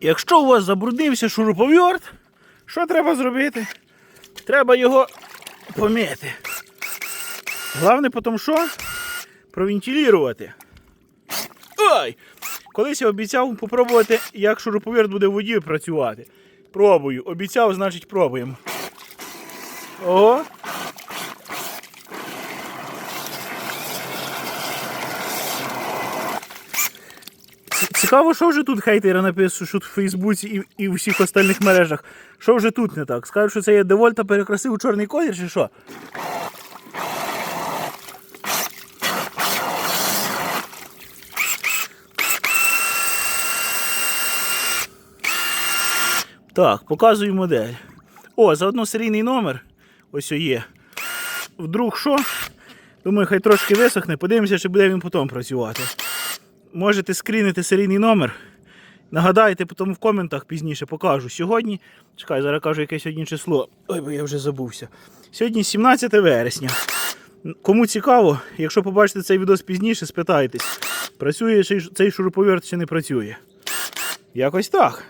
Якщо у вас забруднився шуруповерт, що треба зробити? Треба його помити. Головне потім що? Провентилювати. Ой! Колись я обіцяв попробувати, як шуруповерт буде в воді працювати. Пробую. Обіцяв, значить пробуємо. Ого. Цікаво, що вже тут хейтери написують що в Фейсбуці і, і в всіх остальних мережах. Що вже тут не так? Скажуть, що це є Девольта перекрасив у чорний колір чи що? Так, показую модель. О, заодно серійний номер. Ось є. Вдруг що? Думаю, хай трошки висохне, подивимося, чи буде він потім працювати. Можете скрінити серійний номер. Нагадайте потім в коментах пізніше покажу. Сьогодні. Чекай, зараз кажу, яке сьогодні число. Ой, бо я вже забувся. Сьогодні 17 вересня. Кому цікаво, якщо побачите цей відос пізніше, спитайтесь, працює цей, шуруповерт чи не працює. Якось так.